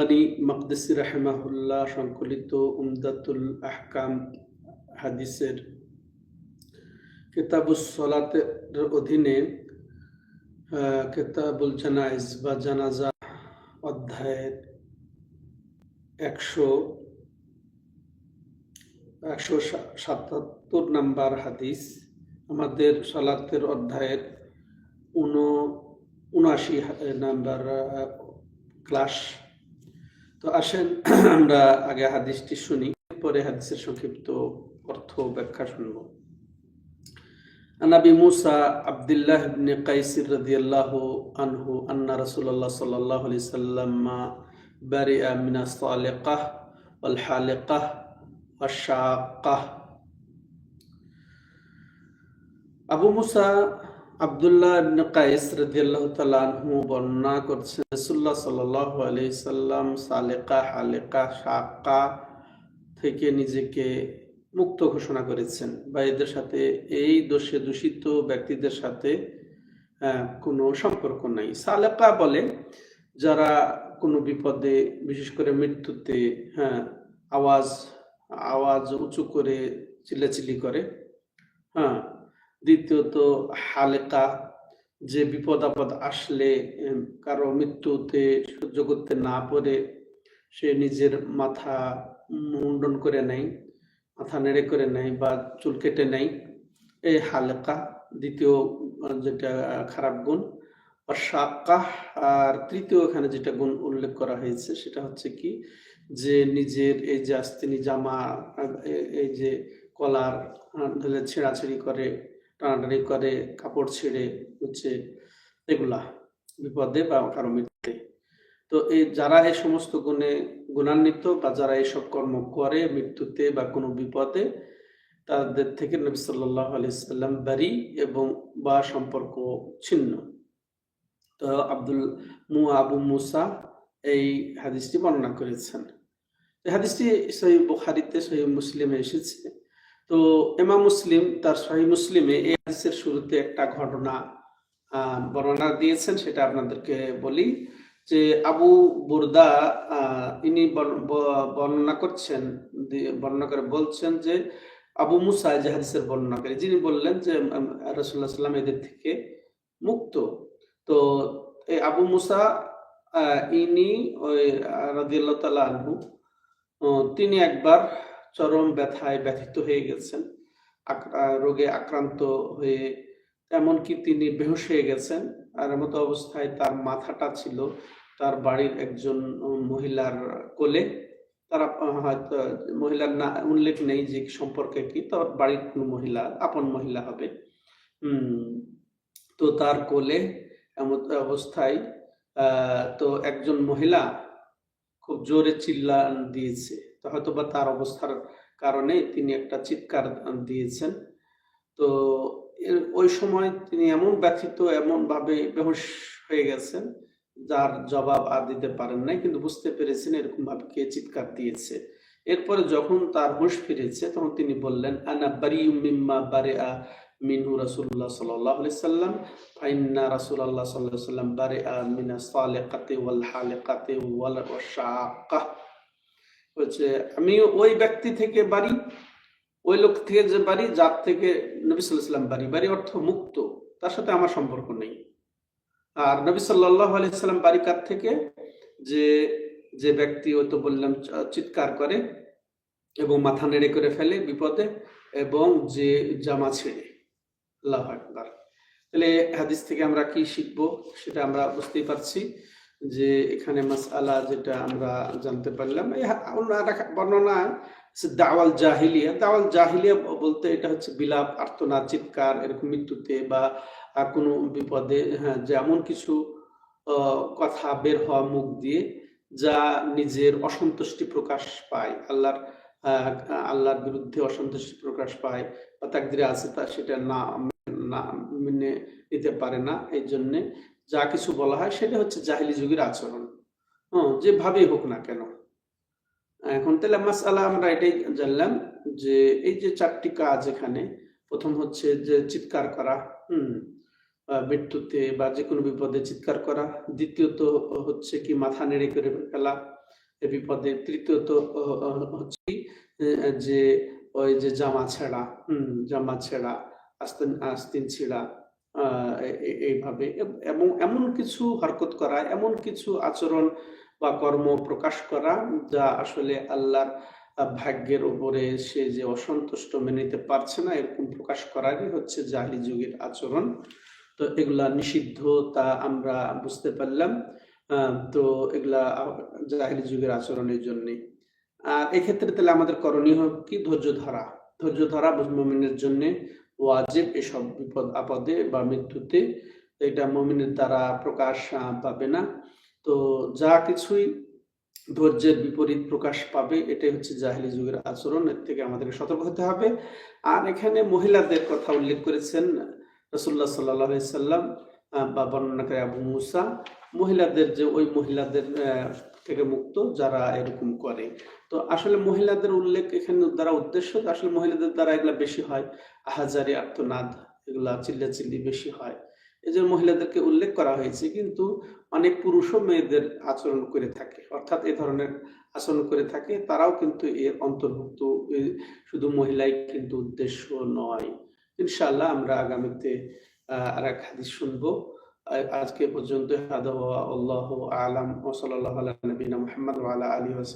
আনি মকদসি রাহেমাহুল্লাহ সংকলিত উমদাতুল আহকাম হাদিসের কিতাবুস সলাতের অধীনে কিতাবুল জানাইজ বা জানাজা অধ্যায়ের একশো একশো সাতাত্তর নাম্বার হাদিস, আমাদের সলাতের অধ্যায়ের উন উনআশি নাম্বার ক্লাস তো আসেন, আমরা আগে হাদিসটি শুনি, পরে হাদিসের সংক্ষিপ্ত অর্থ ব্যাখ্যা শুনব। নবী মুসা আব্দুল্লাহ ইবনে কাইসির রাদিয়াল্লাহু আনহু আন্না রাসূলুল্লাহ সাল্লাল্লাহু আলাইহি সাল্লাম মা বারিআ মিনাস সালিকাহ ওয়াল হালিকাহ ওয়াশ শাকাহ। Abu Musa Abdullah ibn Qais রাদিয়াল্লাহু তাআলা আনহু বর্ণনা করছেন রাসূলুল্লাহ সাল্লাল্লাহু আলাইহি সাল্লাম সালেকা, হালেকা শাক্কা থেকে নিজেকে মুক্ত ঘোষণা করেছেন। বা এদের সাথে, এই দোষে দূষিত ব্যক্তিদের সাথে কোনো সম্পর্ক নাই। সালেকা বলে যারা কোনো বিপদে, বিশেষ করে মৃত্যুতে হ্যাঁ আওয়াজ আওয়াজ উঁচু করে, চিল্লাচিল্লি করে হ্যাঁ দ্বিতীয়ত হালেকা, যে বিপদ আপদ আসলে কারও মৃত্যুতে সহ্য করতে না পারে, সে নিজের মাথা মুন্ডন করে নেয়, মাথা নেড়ে করে নেয় বা চুল কেটে নেয়। এই হালেকা, দ্বিতীয় যেটা খারাপ গুণ। আর সাক্কা আর তৃতীয় এখানে যেটা গুণ উল্লেখ করা হয়েছে, সেটা হচ্ছে কি, যে নিজের এই যে আস্তিনি জামা এই যে কলার ছেঁড়াছেড়ি করে টানাটানি করে, কাপড় ছেড়ে হচ্ছে এগুলা বিপদে বা কারও মৃত্যুতে। তো এই যারা এই সমস্ত গুণে গুণান্বিত বা যারা এইসব কর্ম করে মৃত্যুতে বা কোনো বিপদে, তাদের থেকে নবী সাল্লাহ আলাইসাল্লাম বাড়ি এবং বা সম্পর্ক ছিন্ন। তো আব্দুল মু আবু মুসা এই হাদিসটি বর্ণনা করেছেন। হাদিসটি সহি বুখারিতে সহি মুসলিমে এসেছে। তো এমা মুসলিম, তার সহি মুসলিমে এই হাদিসের শুরুতে একটা ঘটনা বর্ণনা দিয়েছেন, সেটা আপনাদেরকে বলি যে আবু বুরদা ইনি বর্ণনা করছেন বর্ণনা করে বলছেন যে আবু মুসা যে হাদিসের বর্ণনা করে, যিনি বললেন যে রসুল্লাহ সাল্লাম এদের থেকে মুক্ত। তো এই আবু মুসা ইনি ওই, রাদিয়াল্লাহু তাআলা আনহু তিনি একবার চরম ব্যথায় ব্যথিত হয়ে গেছেন রোগে আক্রান্ত হয়ে এমনকি তিনি বেহুশ হয়ে গেছেন। আর মতো অবস্থায় তার মাথাটা ছিল তার বাড়ির একজন মহিলার কোলে। তারা হয়তো মহিলার না, উল্লেখ নেই যে সম্পর্কে কি তার বাড়ির কোনো মহিলা, আপন মহিলা হবে। তো তার কোলে এমন অবস্থায় তো একজন মহিলা খুব জোরে চিল্লান দিয়েছে। হয়তো বা তার অবস্থার কারণে তিনি একটা চিৎকার দিয়েছেন। তো ওই সময় তিনি এমন ব্যথিত এমন ভাবে বেহুশ হয়ে গেছেন, যার জবাব আর দিতে পারেন নাই, কিন্তু বুঝতে পেরেছেন এরকম ভাবে কে চিৎকার দিয়েছে। এরপরে যখন তার হুঁশ ফিরেছে, তখন তিনি বললেন, আনা বারিউম মিম্মা বারেআ মিনহু রাসূলুল্লাহ সাল্লাল্লাহু আলাইহি সাল্লাম, ফাইন্না রাসূলুল্লাহ সাল্লাল্লাহু আলাইহি সাল্লাম বারেআ মিনাস সালিকাতি ওয়াল হালিকাতি ওয়াল শাক্কা হচ্ছে আমি ওই ব্যক্তি থেকে বাড়ি, ওই লোক থেকে যে বাড়ি, যার থেকে নবী সাল্লাম বাড়ি। বাড়ি অর্থ মুক্ত, তার সাথে আমার সম্পর্ক নেই। আর নবী সাল্লাহ আলাইসাল্লাম বাড়ি কার থেকে? যে যে ব্যক্তি ওই তো বললাম, চিৎকার করে এবং মাথা নেড়ে করে ফেলে বিপদে এবং যে জামা ছেড়ে। আল্লাহ আকবার। তাহলে হাদিস থেকে আমরা কি শিখব, সেটা আমরা বুঝতেই পারছি। যে এখানে মাসআলা যেটা আমরা জানতে পারলাম বর্ণনা দাওয়াল জাহিলিয়া। দাওয়াল জাহিলিয়া বলতে এটা হচ্ছে বিলাপ আর্তনা চিৎকার এরকম মৃত্যুতে বা কোনো বিপদে হ্যাঁ যেমন কিছু কথা বের হওয়া মুখ দিয়ে যা নিজের অসন্তুষ্টি প্রকাশ পায় আল্লাহর আহ, আল্লাহর বিরুদ্ধে অসন্তুষ্টি প্রকাশ পায় বা তাকদিরে আছে তা সেটা না না মেনে নিতে পারে না। এই জন্যে যা কিছু বলা হয় সেটা হচ্ছে জাহিলি যুগের আচরণ। হ্যাঁ যেভাবেই হোক না কেন। এখন তাহলে মাসালা আমরা এটাই জানলাম যে এই যে চারটি কাজ এখানে, প্রথম হচ্ছে যে চিৎকার করা, হুম মৃত্যুতে বা যে কোনো বিপদে চিৎকার করা, দ্বিতীয়ত হচ্ছে কি মাথা নেড়ে করে ফেলা বিপদে, তৃতীয়ত হচ্ছে যে ওই যে জামা ছেঁড়া, হম, জামা ছেঁড়া, আস্তিন আস্তিন ছিঁড়া এইভাবে। এবং, এমন কিছু হরকত করা, এমন কিছু আচরণ বা কর্ম প্রকাশ করা যা আসলে আল্লাহর ভাগ্যের উপরে সে যে অসন্তুষ্ট মেনে নিতে পারছে না, এরকম প্রকাশ করারই হচ্ছে জাহিলি যুগের আচরণ। তো এগুলা নিষিদ্ধ তা আমরা বুঝতে পারলাম। তো এগুলা জাহিলি যুগের আচরণের জন্য। আর এক্ষেত্রে তাহলে আমাদের করণীয় কি? ধৈর্য ধরা। ধৈর্য ধরা মুমিনের জন্য। ওয়াজিব এসব বিপদ, আপদে বা মৃত্যুতে এটা মুমিনের দ্বারা প্রকাশ পাবে না। তো যা কিছুই ধৈর্যের বিপরীত প্রকাশ পাবে, এটাই হচ্ছে জাহিলি যুগের আচরণ, এর থেকে আমাদেরকে সতর্ক হতে হবে। আর এখানে মহিলাদের কথা উল্লেখ করেছেন রসুল্লাহ সাল্লাহ সাল্লাম বা বর্ণনাকারী আবু মুসা। মহিলাদের যে, ওই মহিলাদের থেকে মুক্ত যারা এরকম করে। তো আসলে মহিলাদের উল্লেখ এখানে দ্বারা উদ্দেশ্য আসলে মহিলাদের দ্বারা এগুলা বেশি হয়। আহাজারি আত্মনাদ এগুলা চিল্লাচিল্লি বেশি হয়। এই যে মহিলাদেরকে উল্লেখ করা হয়েছে। কিন্তু অনেক পুরুষও মেয়েদের আচরণ করে থাকে। অর্থাৎ এ ধরনের আচরণ করে থাকে। তারাও কিন্তু এর অন্তর্ভুক্ত। শুধু মহিলাই কিন্তু উদ্দেশ্য নয়। ইনশাআল্লাহ আমরা আগামীতে আহ, আর এক হাদিস শুনব। আজকে পর্যন্ত হাদা ওয়া আল্লাহু আলাম ওয়া সাল্লাল্লাহু আলা নবিনা মুহাম্মদ ওয়া আলা আলিহি ওয়া